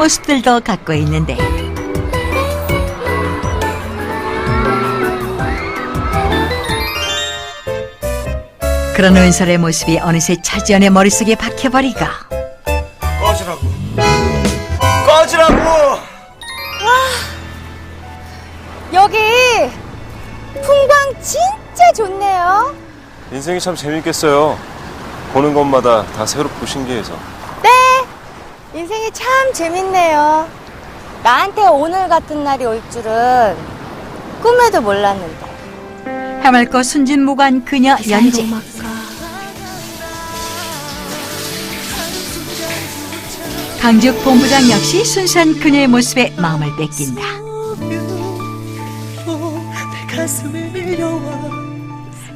모습들도 갖고 있는데 그런 은설의 모습이 어느새 차지연의 머릿속에 박혀버리고 꺼지라고. 꺼지라고. 여기 풍광 진짜 좋네요. 인생이 참 재밌겠어요. 보는 것마다 다 새롭고 신기해서. 네, 인생이 참 재밌네요. 나한테 오늘 같은 날이 올 줄은 꿈에도 몰랐는데. 해맑고 순진무구한 그녀 연재 강직 본부장 역시 순수한 그녀의 모습에 마음을 뺏긴다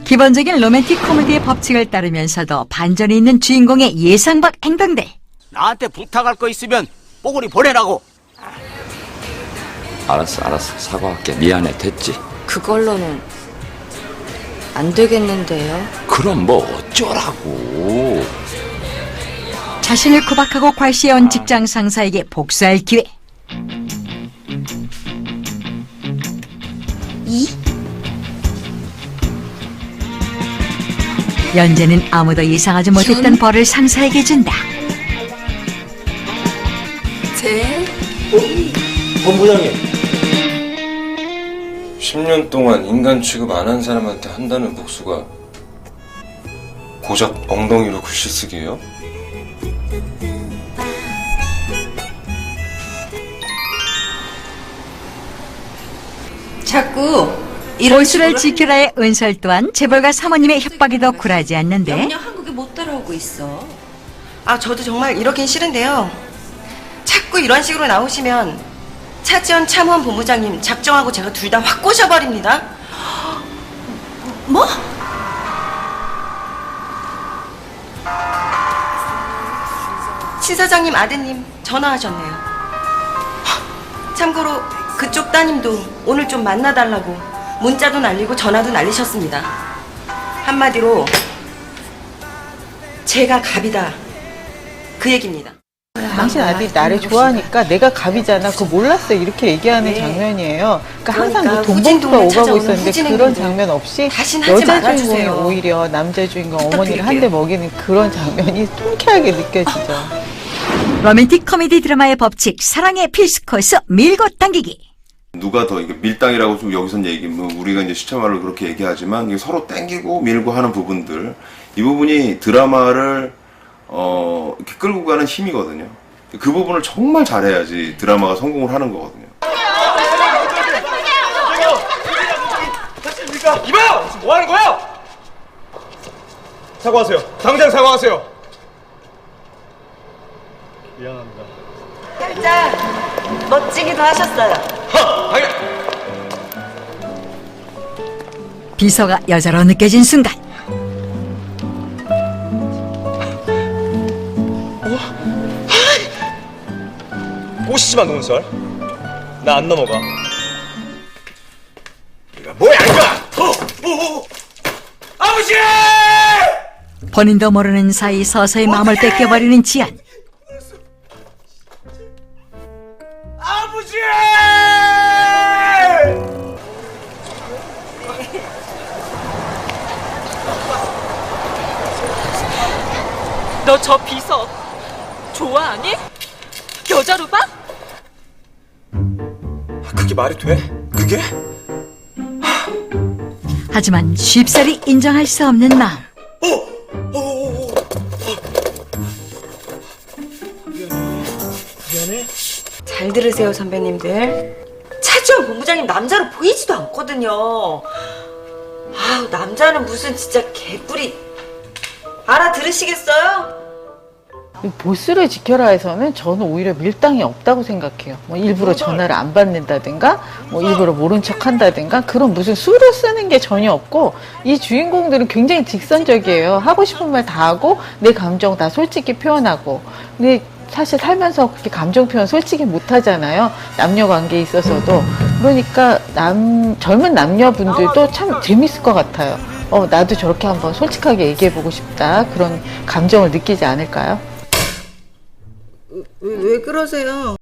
기본적인 로맨틱 코미디의 법칙을 따르면서도 반전이 있는 주인공의 예상밖 행동들 나한테 부탁할 거 있으면 뽀글이 보내라고. 알았어, 알았어. 사과할게. 미안해. 됐지? 그걸로는 안 되겠는데요. 그럼 뭐 어쩌라고. 자신을 구박하고 괄시해온 직장 상사에게 복수할 기회 연재는 아무도 예상하지 못했던 벌을 상사에게 준다 본부장님. 10년 동안 인간 취급 안 한 사람한테 한다는 복수가 고작 엉덩이로 글씨 쓰기예요? 자꾸 이런 볼수를 식으로 지키라의 은설 또한 재벌가 사모님의 협박에도 굴하지 않는데 영영 한국에 못 따라오고 있어. 아, 저도 정말 이러긴 싫은데요. 자꾸 이런 식으로 나오시면 차지원 참원 본부장님 작정하고 제가 둘 다 확 꼬셔버립니다. 뭐? 신 사장님 아드님 전화하셨네요. 참고로 그쪽 따님도 오늘 좀 만나달라고 문자도 날리고 전화도 날리셨습니다. 한마디로 제가 갑이다. 그 얘기입니다. 당신 아들이 나를 좋아하니까 내가 갑이잖아. 그거 몰랐어. 이렇게 얘기하는 네. 장면이에요. 그러니까 항상 그러니까 그 후진 돈봉투가 오가고 있었는데 그런 장면 없이 여자. 주인공이 오히려 남자 주인공 어머니를 한. 대 먹이는 그런 장면이 통쾌하게 느껴지죠. 로맨틱 코미디 드라마의 법칙 사랑의 필수 코스 밀고 당기기 누가 더 이게 밀당이라고 좀 여기선 얘기 뭐 우리가 이제 시체말로 그렇게 얘기하지만 이게 서로 땡기고 밀고 하는 부분들 이 부분이 드라마를 어 이렇게 끌고 가는 힘이거든요. 그 부분을 정말 잘해야지 드라마가 성공을 하는 거거든요. 이봐요! 지금 뭐 하는 거야? 사과하세요. 당장 사과하세요. 미안합니다. 살짝 멋지기도 하셨어요. 비서가 여자로 느껴진 순간 꼬시지마 노은설. 나 안 넘어가. 네가 뭐야 이거? 어, 어, 어. 아버지! 본인도 모르는 사이 서서히 마음을 뺏겨버리는 지연 아버지! 너 저 비서 좋아하니? 여자로 봐? 그게 말이 돼? 그게? 하지만 쉽사리 인정할 수 없는 마음 잘 들으세요, 선배님들. 차지원 본부장님 남자로 보이지도 않거든요. 아우, 남자는 무슨 진짜 개뿔이. 알아들으시겠어요? 이 보스를 지켜라에서는 저는 오히려 밀당이 없다고 생각해요. 뭐 일부러 전화를 안 받는다든가, 뭐 일부러 모른 척 한다든가, 그런 무슨 수를 쓰는 게 전혀 없고, 이 주인공들은 굉장히 직선적이에요. 하고 싶은 말 다 하고, 내 감정 다 솔직히 표현하고. 근데 사실 살면서 그렇게 감정 표현 솔직히 못 하잖아요. 남녀 관계에 있어서도. 그러니까 남, 젊은 남녀분들도 참 재밌을 것 같아요. 어, 나도 저렇게 한번 솔직하게 얘기해보고 싶다. 그런 감정을 느끼지 않을까요? 왜, 왜 그러세요?